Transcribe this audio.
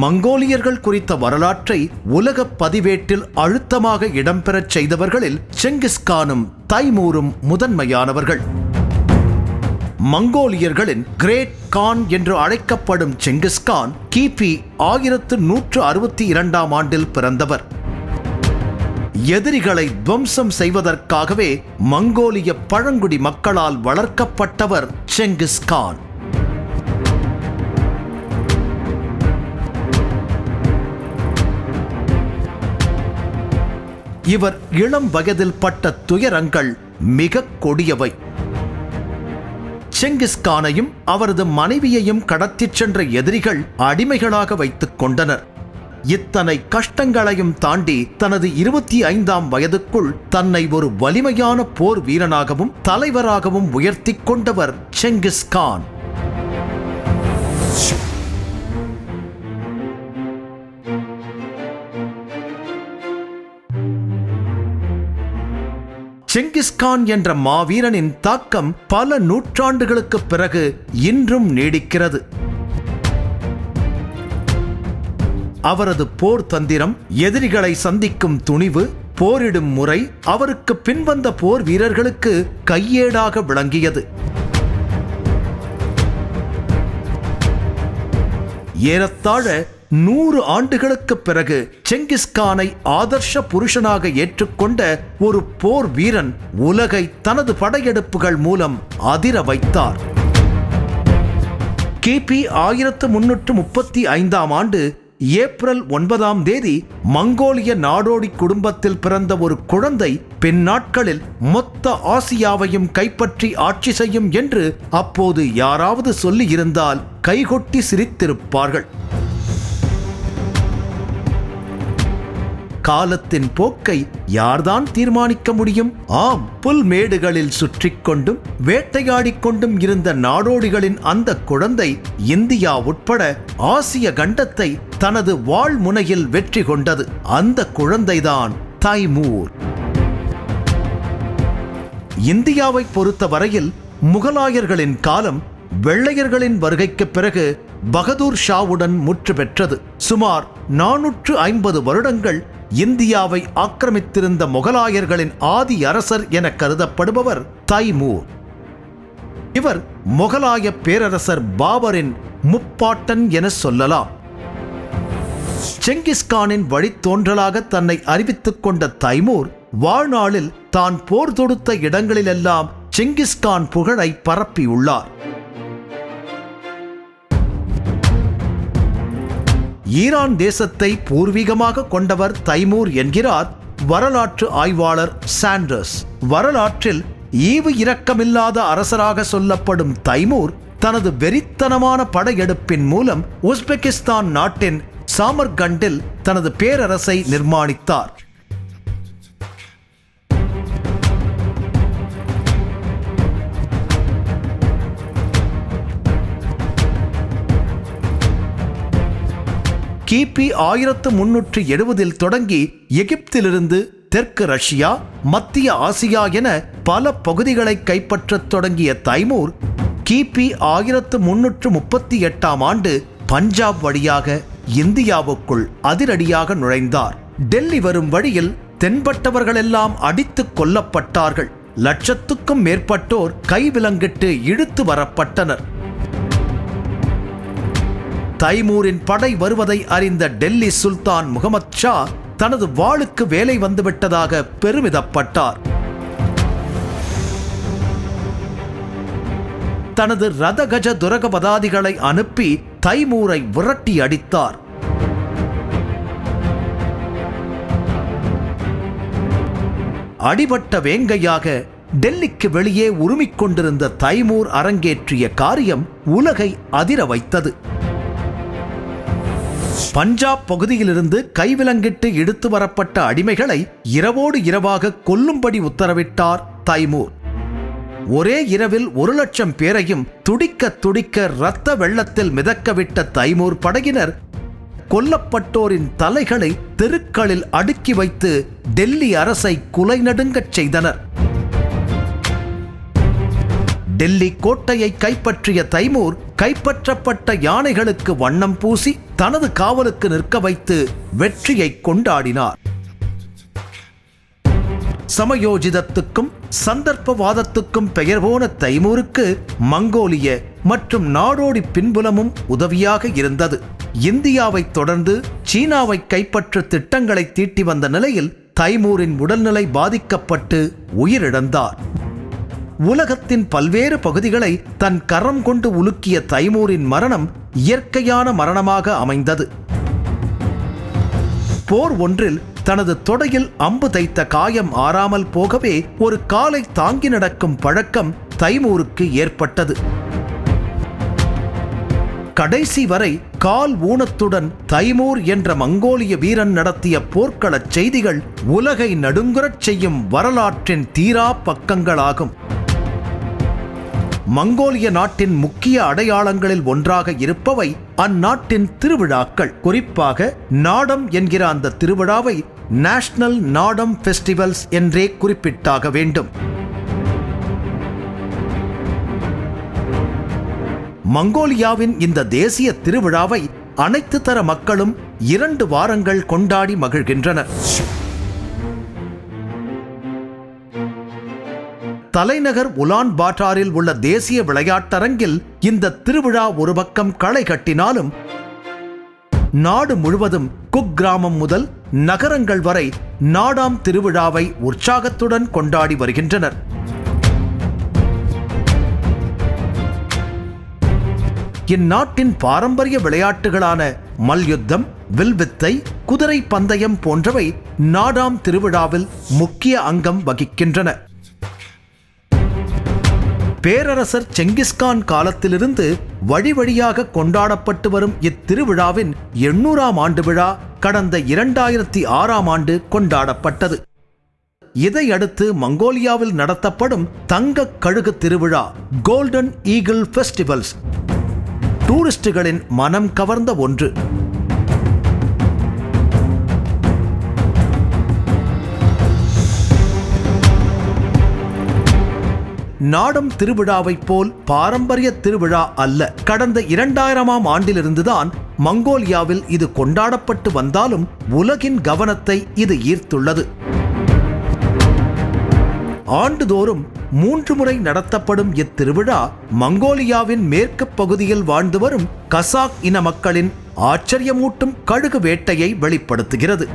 மங்கோலியர்கள் குறித்த வரலாற்றை உலக பதிவேட்டில் அழுத்தமாக இடம்பெறச் செய்தவர்களில் செங்கிஸ்கானும் தைமூரும் முதன்மையானவர்கள். மங்கோலியர்களின் கிரேட் கான் என்று அழைக்கப்படும் செங்கிஸ்கான் கிபி ஆயிரத்து நூற்று அறுபத்தி இரண்டாம் ஆண்டில் பிறந்தவர். எதிரிகளை துவம்சம் செய்வதற்காகவே மங்கோலிய பழங்குடி மக்களால் வளர்க்கப்பட்டவர் செங்கிஸ்கான் இவர் இளம் வயதில் பட்ட துயரங்கள் மிக கொடியவை. செங்கிஸ்கானையும் அவரது மனைவியையும் கடத்திச் சென்ற எதிரிகள் அடிமைகளாக வைத்துக் கொண்டனர். இத்தனை கஷ்டங்களையும் தாண்டி தனது இருபத்தி ஐந்தாம் வயதுக்குள் தன்னை ஒரு வலிமையான போர் வீரனாகவும் தலைவராகவும் உயர்த்திக் கொண்டவர் செங்கிஸ்கான் செங்கிஸ்கான் என்ற மாவீரனின் தாக்கம் பல நூற்றாண்டுகளுக்கு பிறகு இன்றும் நீடிக்கிறது. அவரது போர் தந்திரம் எதிரிகளை சந்திக்கும் துணிவு போரிடும் முறை அவருக்கு பின்வந்த போர் வீரர்களுக்கு கையேடாக விளங்கியது. ஏறத்தாழ நூறு ஆண்டுகளுக்குப் பிறகு செங்கிஸ்கானை ஆதர்ஷ புருஷனாக ஏற்றுக்கொண்ட ஒரு போர் வீரன் உலகை தனது படையெடுப்புகள் மூலம் அதிர வைத்தார். கிபி ஆயிரத்து முன்னூற்று முப்பத்தி ஐந்தாம் ஆண்டு ஏப்ரல் ஒன்பதாம் தேதி மங்கோலிய நாடோடி குடும்பத்தில் பிறந்த ஒரு குழந்தை பின்னாட்களில் மொத்த ஆசியாவையும் கைப்பற்றி ஆட்சி செய்யும் என்று அப்போது யாராவது சொல்லியிருந்தால் கைகொட்டி சிரித்திருப்பார்கள். காலத்தின் போக்கை யார்தான் தீர்மானிக்க முடியும்? ஆம் புல்மேடுகளில் சுற்றி கொண்டும் வேட்டையாடிக் கொண்டும் இருந்த நாடோடிகளின் அந்த குழந்தை இந்தியா உட்பட ஆசிய கண்டத்தை தனது வாழ் முனையில் வெற்றி கொண்டது. அந்த குழந்தைதான் தைமூர். இந்தியாவை பொறுத்தவரையில் முகலாயர்களின் காலம் வெள்ளையர்களின் வருகைக்கு பிறகு பகதூர் ஷாவுடன் முற்று பெற்றது சுமார் நானூற்று ஐம்பது வருடங்கள் இந்தியாவை ஆக்கிரமித்திருந்த முகலாயர்களின் ஆதி அரசர் என கருதப்படுபவர் தைமூர். இவர் முகலாய பேரரசர் பாபரின் முப்பாட்டன் என சொல்லலாம். செங்கிஸ்கானின் வழித்தோன்றலாக தன்னை அறிவித்துக் கொண்ட தைமூர் வாழ்நாளில் தான் போர் தொடுத்த இடங்களிலெல்லாம் செங்கிஸ்கான் புகழை பரப்பியுள்ளார். ஈரான் தேசத்தை பூர்வீகமாக கொண்டவர் தைமூர் என்கிறார் வரலாற்று ஆய்வாளர் சாண்டர்ஸ். வரலாற்றில் ஈவு இரக்கமில்லாத அரசராக சொல்லப்படும் தைமூர் தனது வெறித்தனமான படையெடுப்பின் மூலம் உஸ்பெகிஸ்தான் நாட்டின் சாமர்கண்டில் தனது பேரரசை நிர்மாணித்தார். கிபி ஆயிரத்து முன்னூற்று எழுபதில் தொடங்கி எகிப்திலிருந்து தெற்கு ரஷ்யா மத்திய ஆசியா என பல பகுதிகளை கைப்பற்றத் தொடங்கிய தைமூர் கிபி ஆயிரத்து முன்னூற்று முப்பத்தி எட்டாம் ஆண்டு பஞ்சாப் வழியாக இந்தியாவுக்குள் அதிரடியாக நுழைந்தார். டெல்லி வரும் வழியில் தென்பட்டவர்களெல்லாம் அடித்துக் கொல்லப்பட்டார்கள். லட்சத்துக்கும் மேற்பட்டோர் கைவிலங்கிட்டு இழுத்து வரப்பட்டனர். தைமூரின் படை வருவதை அறிந்த டெல்லி சுல்தான் முகமது ஷா தனது வாளுக்கு வேலை வந்துவிட்டதாக பெருமிதப்பட்டார். தனது ரதகஜ துரகபதாதிகளை அனுப்பி தைமூரை விரட்டி அடித்தார். அடிபட்ட வேங்கையாக டெல்லிக்கு வெளியே உருமிக் கொண்டிருந்த தைமூர் அரங்கேற்றிய காரியம் உலகை அதிர வைத்தது. பஞ்சாப் பகுதியிலிருந்து கைவிலங்கிட்டு எடுத்து வரப்பட்ட அடிமைகளை இரவோடு இரவாக கொல்லும்படி உத்தரவிட்டார் தைமூர். ஒரே இரவில் ஒரு லட்சம் பேரையும் துடிக்க துடிக்க இரத்த வெள்ளத்தில் மிதக்கவிட்ட தைமூர் படையினர் கொல்லப்பட்டோரின் தலைகளை தெருக்களில் அடுக்கி வைத்து டெல்லி அரசை குலை நடுங்கச் செய்தனர். டெல்லி கோட்டையை கைப்பற்றிய தைமூர் கைப்பற்றப்பட்ட யானைகளுக்கு வண்ணம் பூசி தனது காவலுக்கு நிற்க வைத்து வெற்றியை கொண்டாடினார். சமயோஜிதத்துக்கும் சந்தர்ப்பவாதத்துக்கும் பெயர் போன தைமூருக்கு மங்கோலிய மற்றும் நாடோடி பின்புலமும் உதவியாக இருந்தது. இந்தியாவைத் தொடர்ந்து சீனாவை கைப்பற்ற திட்டங்களை தீட்டி வந்த நிலையில் தைமூரின் உடல்நிலை பாதிக்கப்பட்டு உயிரிழந்தார். உலகத்தின் பல்வேறு பகுதிகளை தன் கரம் கொண்டு உலுக்கிய தைமூரின் மரணம் இயற்கையான மரணமாக அமைந்தது. போர் ஒன்றில் தனது தொடையில் அம்பு தைத்த காயம் ஆறாமல் போகவே ஒரு காலை தாங்கி நடக்கும் பழக்கம் தைமூருக்கு ஏற்பட்டது. கடைசி வரை கால் ஊனத்துடன் தைமூர் என்ற மங்கோலிய வீரன் நடத்திய போர்க்களச் செய்திகள் உலகை நடுங்குறச் செய்யும் வரலாற்றின் தீரா பக்கங்களாகும். மங்கோலிய நாட்டின் முக்கிய அடையாளங்களில் ஒன்றாக இருப்பவை அந்நாட்டின் திருவிழாக்கள். குறிப்பாக நாடம் என்கிற அந்த திருவிழாவை நேஷனல் நாடம் ஃபெஸ்டிவல்ஸ் என்றே குறிப்பிட்டாக வேண்டும். மங்கோலியாவின் இந்த தேசிய திருவிழாவை அனைத்து தர மக்களும் இரண்டு வாரங்கள் கொண்டாடி மகிழ்கின்றனர். தலைநகர் உலான் பாட்டாரில் உள்ள தேசிய விளையாட்டரங்கில் இந்த திருவிழா ஒரு பக்கம் களை கட்டினாலும் நாடு முழுவதும் குக் கிராமம் முதல் நகரங்கள் வரை நாடாம் திருவிழாவை உற்சாகத்துடன் கொண்டாடி வருகின்றனர். இந்நாட்டின் பாரம்பரிய விளையாட்டுகளான மல்யுத்தம் வில்வித்தை குதிரை பந்தயம் போன்றவை நாடாம் திருவிழாவில் முக்கிய அங்கம் வகிக்கின்றன. பேரரசர் செங்கிஸ்கான் காலத்திலிருந்து வழி வழியாக கொண்டாடப்பட்டு வரும் இத்திருவிழாவின் எண்ணூறாம் ஆண்டு விழா கடந்த இரண்டாயிரத்தி ஆறாம் ஆண்டு கொண்டாடப்பட்டது. இதையடுத்து மங்கோலியாவில் நடத்தப்படும் தங்க கழுகு திருவிழா கோல்டன் ஈகிள் ஃபெஸ்டிவல்ஸ் டூரிஸ்டுகளின் மனம் கவர்ந்த ஒன்று. நாடம் திருவிழாவைப் போல் பாரம்பரிய திருவிழா அல்ல. கடந்த இரண்டாயிரமாம் ஆண்டிலிருந்துதான் மங்கோலியாவில் இது கொண்டாடப்பட்டு வந்தாலும் உலகின் கவனத்தை இது ஈர்த்துள்ளது. ஆண்டுதோறும் மூன்று முறை நடத்தப்படும் இத்திருவிழா மங்கோலியாவின் மேற்கு பகுதியில் வாழ்ந்து வரும் கசாக் இன மக்களின் ஆச்சரியமூட்டும் கழுகு வேட்டையை வெளிப்படுத்துகிறது.